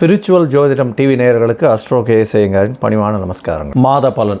Spiritual ஜோதிடம் TV நேயர்களுக்கு astro கேசேங்கரின் பணிவான நமஸ்காரங்கள். மாத பலன்.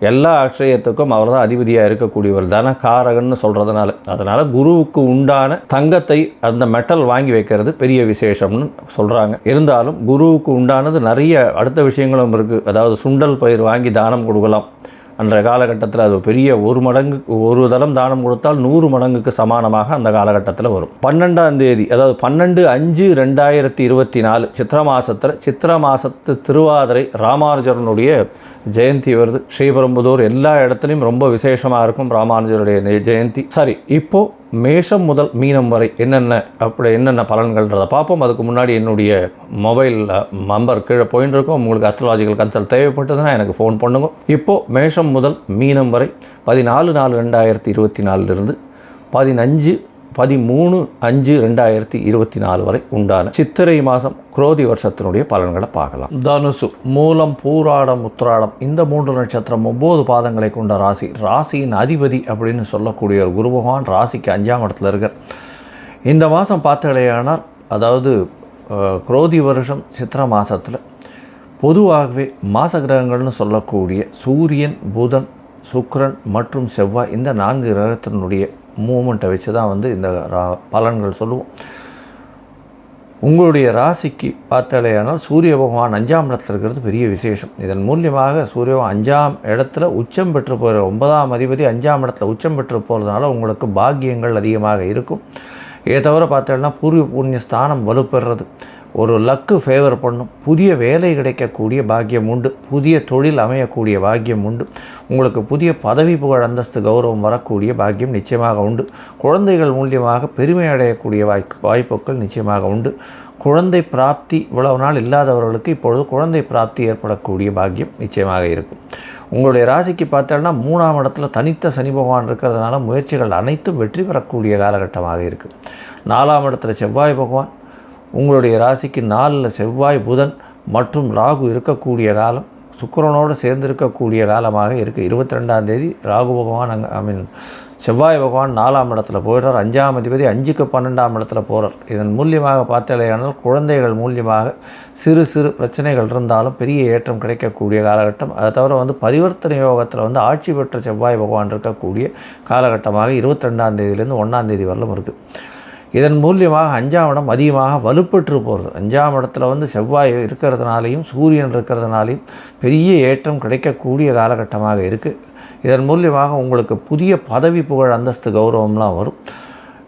எல்லா அக்ஷயத்துக்கும் அவர் தான் அதிபதியாக இருக்கக்கூடியவர் தனகாரகன்னு சொல்கிறதுனால அதனால் குருவுக்கு உண்டான தங்கத்தை அந்த மெட்டல் வாங்கி வைக்கிறது பெரிய விசேஷம்னு சொல்கிறாங்க இருந்தாலும் குருவுக்கு உண்டானது நிறைய அடுத்த விஷயங்களும் இருக்குது அதாவது சுண்டல் பயிர் வாங்கி தானம் கொடுக்கலாம். அன்றைய காலகட்டத்தில் அது பெரிய ஒரு மடங்கு ஒரு தளம் தானம் கொடுத்தால் நூறு மடங்குக்கு சமானமாக அந்த காலகட்டத்தில் வரும். பன்னெண்டாம் தேதி அதாவது பன்னெண்டு அஞ்சு ரெண்டாயிரத்தி இருபத்தி நாலு சித்திர மாதத்தில் சித்திர மாதத்து திருவாதிரை ராமானுஜரனுடைய ஜெயந்தி வருது. ஸ்ரீபெரும்புதூர் எல்லா இடத்துலையும் ரொம்ப விசேஷமாக இருக்கும். ராமானுஜருடைய ஜெயந்தி. சரி இப்போது மேஷம் முதல் மீனம் வரை என்னென்ன அப்படி என்னென்ன பலன்கள்ன்றதை பார்ப்போம். அதுக்கு முன்னாடி என்னுடைய மொபைல் நம்பர் கீழே போயின்னு இருக்கும். உங்களுக்கு அஸ்ட்ராலாஜிக்கல் கன்சல்ட் தேவைப்பட்டதுன்னா எனக்கு ஃபோன் பண்ணுங்க. இப்போது மேஷம் முதல் மீனம் வரை பதினாலு நாலு ரெண்டாயிரத்தி இருபத்தி நாலுலேருந்து பதினஞ்சு பதிமூணு அஞ்சு ரெண்டாயிரத்தி இருபத்தி நாலு வரை உண்டான சித்திரை மாதம் குரோதி வருஷத்தினுடைய பலன்களை பார்க்கலாம். தனுசு மூலம் பூராடம் உத்திராடம் இந்த மூன்று நட்சத்திரம் ஒம்பது பாதங்களை கொண்ட ராசி. ராசியின் அதிபதி அப்படின்னு சொல்லக்கூடிய ஒரு குரு பகவான் ராசிக்கு அஞ்சாம் இடத்துல இருக்கார். இந்த மாதம் பார்த்தடையானால் அதாவது குரோதி வருஷம் சித்திரை மாதத்தில் பொதுவாகவே மாச கிரகங்கள்னு சொல்லக்கூடிய சூரியன் புதன் சுக்ரன் மற்றும் செவ்வாய் இந்த நான்கு கிரகத்தினுடைய மூமெண்ட்டை வச்சு தான் வந்து இந்த ரா- பலன்கள் சொல்லுவோம். உங்களுடைய ராசிக்கு பார்த்தாலேயானால் சூரிய பகவான் அஞ்சாம் இடத்துல இருக்கிறது பெரிய விசேஷம். இதன் மூலியமாக சூரிய அஞ்சாம் இடத்துல உச்சம் பெற்று போகிற ஒன்பதாம் அதிபதி அஞ்சாம் இடத்துல உச்சம் பெற்று போகிறதுனால உங்களுக்கு பாக்கியங்கள் அதிகமாக இருக்கும். இதை தவிர பார்த்தீங்கன்னா பூர்வ புண்ணிய ஸ்தானம் வலுப்பெறது ஒரு லக்கு ஃபேவர் பண்ணும். புதிய வேலை கிடைக்கக்கூடிய பாக்கியம் உண்டு. புதிய தொழில் அமையக்கூடிய பாக்கியம் உண்டு. உங்களுக்கு புதிய பதவி புகழ் அந்தஸ்து கௌரவம் வரக்கூடிய பாக்கியம் நிச்சயமாக உண்டு. குழந்தைகள் மூலியமாக பெருமை அடையக்கூடிய வாய்ப்பு வாய்ப்புகள் நிச்சயமாக உண்டு. குழந்தை பிராப்தி இவ்வளவு நாள் இல்லாதவர்களுக்கு இப்பொழுது குழந்தை பிராப்தி ஏற்படக்கூடிய பாக்கியம் நிச்சயமாக இருக்கும். உங்களுடைய ராசிக்கு பார்த்தோம்னா மூணாம் இடத்துல தனித்த சனி பகவான் இருக்கிறதுனால முயற்சிகள் அனைத்தும் வெற்றி பெறக்கூடிய காலகட்டமாக இருக்குது நாலாம் இடத்துல செவ்வாய் பகவான் உங்களுடைய ராசிக்கு நாலில் செவ்வாய் புதன் மற்றும் ராகு இருக்கக்கூடிய காலம் சுக்கரனோடு சேர்ந்து இருக்கக்கூடிய காலமாக இருக்குது இருபத்தி ரெண்டாம் தேதி ராகு பகவான் அங்கே ஐ மீன் செவ்வாய் பகவான் நாலாம் இடத்துல போயிடுறார். அஞ்சாம் அதிபதி அஞ்சுக்கு பன்னெண்டாம் இடத்துல போகிறார் இதன் மூலியமாக பார்த்தாலேயானால் குழந்தைகள் மூலியமாக சிறு சிறு பிரச்சனைகள் இருந்தாலும் பெரிய ஏற்றம் கிடைக்கக்கூடிய காலகட்டம். அதை தவிர வந்து பரிவர்த்தனை யோகத்தில் வந்து ஆட்சி பெற்ற செவ்வாய் பகவான் இருக்கக்கூடிய காலகட்டமாக இருபத்தி ரெண்டாம் தேதியிலேருந்து ஒன்றாம் தேதி வரலும் இருக்குது இதன் மூலியமாக அஞ்சாம் இடம் அதிகமாக வலுப்பெற்று போகிறது. அஞ்சாம் இடத்துல வந்து செவ்வாய் இருக்கிறதுனாலையும் சூரியன் இருக்கிறதுனாலையும் பெரிய ஏற்றம் கிடைக்கக்கூடிய காலகட்டமாக இருக்குது இதன் மூலியமாக உங்களுக்கு புதிய பதவி புகழ் அந்தஸ்து கௌரவம்லாம் வரும்.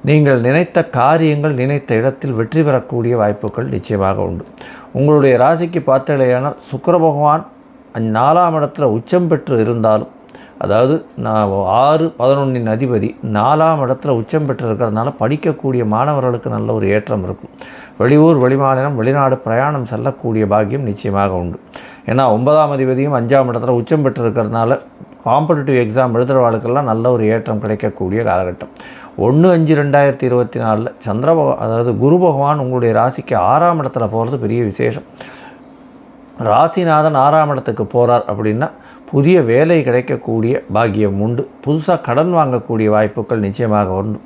நீங்கள் நினைத்த காரியங்கள் நினைத்த இடத்தில் வெற்றி பெறக்கூடிய வாய்ப்புகள் நிச்சயமாக உண்டு. உங்களுடைய ராசிக்கு பார்த்தலையான சுக்கர பகவான் அந் நாலாம் இடத்துல உச்சம் பெற்று இருந்தாலும் அதாவது நான் ஆறு பதினொன்றின் அதிபதி நாலாம் இடத்துல உச்சம் பெற்றிருக்கிறதுனால படிக்கக்கூடிய மாணவர்களுக்கு நல்ல ஒரு ஏற்றம் இருக்கும். வெளியூர் வெளிமாநிலம் வெளிநாடு பிரயாணம் செல்லக்கூடிய பாக்கியம் நிச்சயமாக உண்டு. ஏன்னா ஒன்பதாம் அதிபதியும் அஞ்சாம் இடத்துல உச்சம் பெற்றிருக்கிறதுனால காம்படிட்டிவ் எக்ஸாம் எழுதுகிறவாளுக்கெல்லாம் நல்ல ஒரு ஏற்றம் கிடைக்கக்கூடிய காலகட்டம். ஒன்று அஞ்சு ரெண்டாயிரத்தி இருபத்தி நாலில் சந்திர பகவான் அதாவது குரு பகவான் உங்களுடைய ராசிக்கு ஆறாம் இடத்துல போகிறது பெரிய விசேஷம். ராசிநாதன் ஆறாம் இடத்துக்கு போகிறார் அப்படின்னா புதிய வேலை கிடைக்கக்கூடிய பாக்கியம் உண்டு. புதுசாக கடன் வாங்கக்கூடிய வாய்ப்புகள் நிச்சயமாக உண்டு.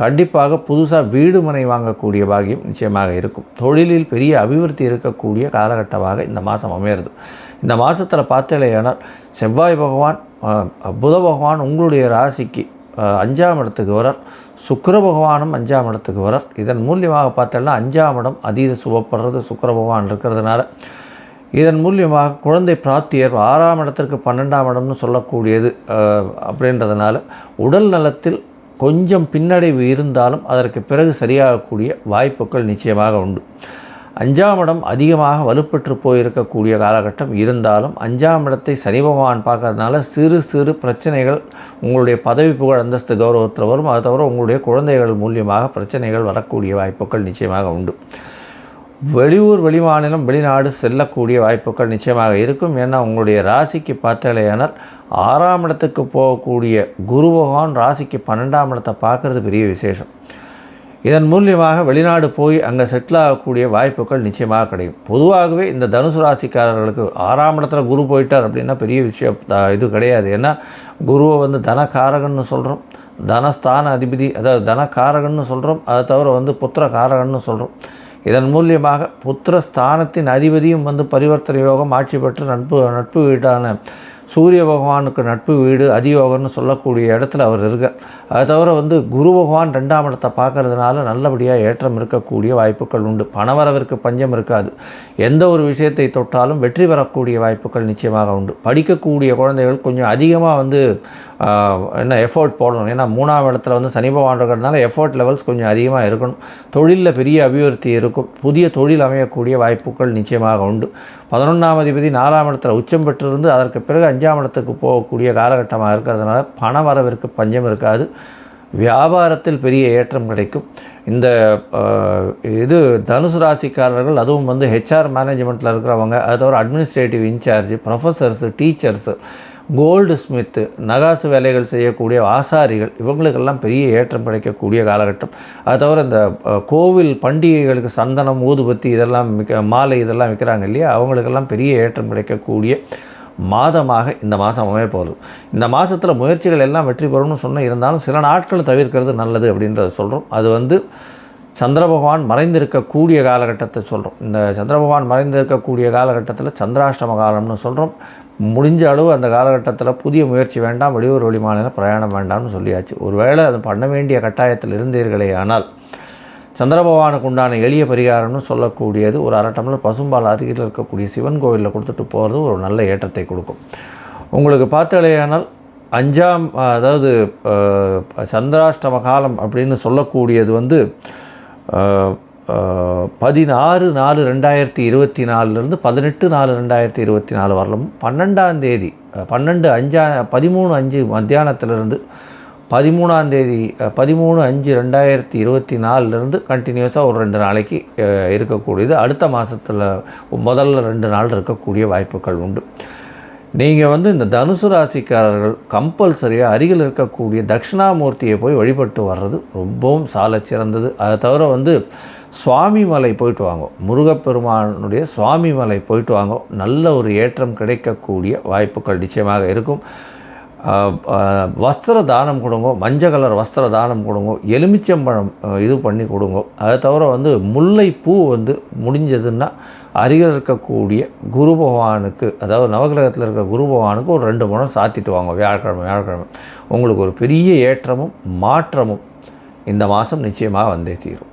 கண்டிப்பாக புதுசாக வீடு மனை வாங்கக்கூடிய பாக்கியம் நிச்சயமாக இருக்கும். தொழிலில் பெரிய அபிவிருத்தி இருக்கக்கூடிய காலகட்டமாக இந்த மாதம் அமையிறது இந்த மாதத்தில் பார்த்தலையானால் செவ்வாய் பகவான் புத பகவான் உங்களுடைய ராசிக்கு அஞ்சாம் இடத்துக்கு வரார். சுக்கர பகவானும் அஞ்சாம் இடத்துக்கு வரார். இதன் மூலியமாக பார்த்தோம்னா அஞ்சாம் இடம் அதீத சுபப்படுறது சுக்கர பகவான் இருக்கிறதுனால இதன் மூலியமாக குழந்தை பிராத்தியர் ஆறாம் இடத்திற்கு பன்னெண்டாம் இடம்னு சொல்லக்கூடியது அப்படின்றதுனால உடல் நலத்தில் கொஞ்சம் பின்னடைவு இருந்தாலும் அதற்கு பிறகு சரியாகக்கூடிய வாய்ப்புகள் நிச்சயமாக உண்டு. அஞ்சாம் இடம் அதிகமாக வலுப்பெற்று போயிருக்கக்கூடிய காலகட்டம் இருந்தாலும் அஞ்சாம் இடத்தை சனி பகவான் பார்க்கறதுனால சிறு சிறு பிரச்சனைகள் உங்களுடைய பதவி புகழ் அந்தஸ்து கௌரவத்தில் வரும். அது தவிர உங்களுடைய குழந்தைகள் மூலியமாக பிரச்சனைகள் வரக்கூடிய வாய்ப்புகள் நிச்சயமாக உண்டு. வெளியூர் வெளிமாநிலம் வெளிநாடு செல்லக்கூடிய வாய்ப்புகள் நிச்சயமாக இருக்கும். ஏன்னா உங்களுடைய ராசிக்கு பார்த்தாலேயானால் ஆறாம் இடத்துக்கு போகக்கூடிய குரு பகவான் ராசிக்கு பன்னெண்டாம் இடத்தை பார்க்குறது பெரிய விசேஷம். இதன் மூலியமாக வெளிநாடு போய் அங்கே செட்டில் ஆகக்கூடிய வாய்ப்புகள் நிச்சயமாக கிடைக்கும். பொதுவாகவே இந்த தனுசு ராசிக்காரர்களுக்கு ஆறாம் இடத்துல குரு போயிட்டார் அப்படின்னா பெரிய விஷயம் இது கிடையாது. ஏன்னா குருவை வந்து தனகாரகன்னு சொல்கிறோம் தனஸ்தான அதிபதி அதாவது தனக்காரகன்னு சொல்கிறோம் அதை தவிர வந்து புத்திர காரகன்னு சொல்கிறோம் இதன் மூலியமாக புத்திர ஸ்தானத்தின் அதிபதியும் வந்து பரிவர்த்தனை யோகம் ஆட்சி பெற்று நட்பு நட்பு வீடான சூரிய பகவானுக்கு நட்பு வீடு அதியோகம்னு சொல்லக்கூடிய இடத்துல அவர் இருக்கார் அதை தவிர வந்து குரு பகவான் ரெண்டாம் இடத்தை பார்க்கறதுனால நல்லபடியாக ஏற்றம் இருக்கக்கூடிய வாய்ப்புகள் உண்டு. பணவரவிற்கு பஞ்சம் இருக்காது. எந்த ஒரு விஷயத்தை தொட்டாலும் வெற்றி பெறக்கூடிய வாய்ப்புகள் நிச்சயமாக உண்டு. படிக்கக்கூடிய குழந்தைகள் கொஞ்சம் அதிகமாக வந்து என்ன எஃபோர்ட் போடணும். ஏன்னா மூணாம் இடத்துல வந்து சனி பகவான் இருக்கிறதுனால எஃபோர்ட் லெவல்ஸ் கொஞ்சம் அதிகமாக இருக்கணும். தொழிலில் பெரிய அபிவிருத்தி இருக்கும். புதிய தொழில் அமையக்கூடிய வாய்ப்புகள் நிச்சயமாக உண்டு. பதினொன்றாம் அதிபதி நாலாம் இடத்துல உச்சம் பெற்றிருந்து அதற்கு பிறகு அஞ்சாம் இடத்துக்கு போகக்கூடிய காலகட்டமாக இருக்கிறதுனால பண வரவிற்கு பஞ்சம் இருக்காது. வியாபாரத்தில் பெரிய ஏற்றம் கிடைக்கும். இந்த இது தனுசு ராசிக்காரர்கள் அதுவும் வந்து ஹெச்ஆர் மேனேஜ்மெண்ட்டில் இருக்கிறவங்க அது தவிர administrative in charge professors teachers goldsmith நகாசு வேலைகள் செய்யக்கூடிய ஆசாரிகள் இவங்களுக்கெல்லாம் பெரிய ஏற்றம் கிடைக்கக்கூடிய காலகட்டம். அது தவிர இந்த கோவில் பண்டிகைகளுக்கு சந்தனம் ஊதுபத்தி இதெல்லாம் விக்க மாலை இதெல்லாம் விற்கிறாங்க இல்லையா? அவங்களுக்கெல்லாம் பெரிய ஏற்றம் கிடைக்கக்கூடிய மாதமாக இந்த மாதம் அமைய போகுது. இந்த மாதத்தில் முயற்சிகள் எல்லாம் வெற்றி பெறும்னு சொன்ன இருந்தாலும் சில நாட்கள் தவிர்க்கிறது நல்லது அப்படின்றத சொல்கிறோம் அது வந்து சந்திர பகவான் மறைந்திருக்கக்கூடிய காலகட்டத்தை சொல்கிறோம் இந்த சந்திர பகவான் மறைந்திருக்கக்கூடிய காலகட்டத்தில் சந்திராஷ்டம காலம்னு சொல்கிறோம் முடிஞ்ச அளவு அந்த காலகட்டத்தில் புதிய முயற்சி வேண்டாம் வெளியூர் வெளிமாநில பிரயாணம் வேண்டாம்னு சொல்லியாச்சு. ஒருவேளை அது பண்ண வேண்டிய கட்டாயத்தில் இருந்தீர்களே ஆனால் சந்திரபகவானுக்கு உண்டான எளிய பரிகாரம்னு சொல்லக்கூடியது ஒரு அரை டம்ளர் பசும்பால் அருகில் இருக்கக்கூடிய சிவன் கோவிலில் கொடுத்துட்டு போகிறது ஒரு நல்ல ஏற்றத்தை கொடுக்கும். உங்களுக்கு பார்த்தாலேயானால் அஞ்சாம் அதாவது சந்திராஷ்டம காலம் அப்படின்னு சொல்லக்கூடியது வந்து பதினாறு நாலு ரெண்டாயிரத்தி இருபத்தி நாலுலேருந்து பதினெட்டு நாலு ரெண்டாயிரத்தி இருபத்தி நாலு வரலும் பன்னெண்டாம் தேதி பன்னெண்டு அஞ்சா பதிமூணு அஞ்சு மத்தியானத்திலிருந்து பதிமூணாம் தேதி பதிமூணு அஞ்சு ரெண்டாயிரத்தி இருபத்தி நாலுலேருந்து கண்டினியூஸாக ஒரு ரெண்டு நாளைக்கு இருக்கக்கூடியது. அடுத்த மாதத்தில் முதல்ல ரெண்டு நாள் இருக்கக்கூடிய வாய்ப்புகள் உண்டு. நீங்கள் வந்து இந்த தனுசு ராசிக்காரர்கள் கம்பல்சரியாக அருகில் இருக்கக்கூடிய தட்சிணாமூர்த்தியை போய் வழிபட்டு வர்றது ரொம்பவும் சால சிறந்தது. அதை தவிர வந்து சுவாமி மலை போயிட்டு வாங்க. முருகப்பெருமானுடைய சுவாமி மலை போயிட்டு வாங்க. நல்ல ஒரு ஏற்றம் கிடைக்கக்கூடிய வாய்ப்புகள் நிச்சயமாக இருக்கும். வஸ்திர தானம் கொடுங்க மஞ்சள் கலர் வஸ்திர தானம் கொடுங்க எலுமிச்சம்பழம் இது பண்ணி கொடுங்க. அதை தவிர வந்து முல்லைப்பூ வந்து முடிஞ்சதுன்னா அருகில் இருக்கக்கூடிய குரு பகவானுக்கு அதாவது நவகிரகத்தில் இருக்கிற குரு பகவானுக்கு ஒரு ரெண்டு முறை சாத்திட்டு வாங்க வியாழக்கிழமை வியாழக்கிழமை. உங்களுக்கு ஒரு பெரிய ஏற்றமும் மாற்றமும் இந்த மாதம் நிச்சயமாக வந்தே தீரும்.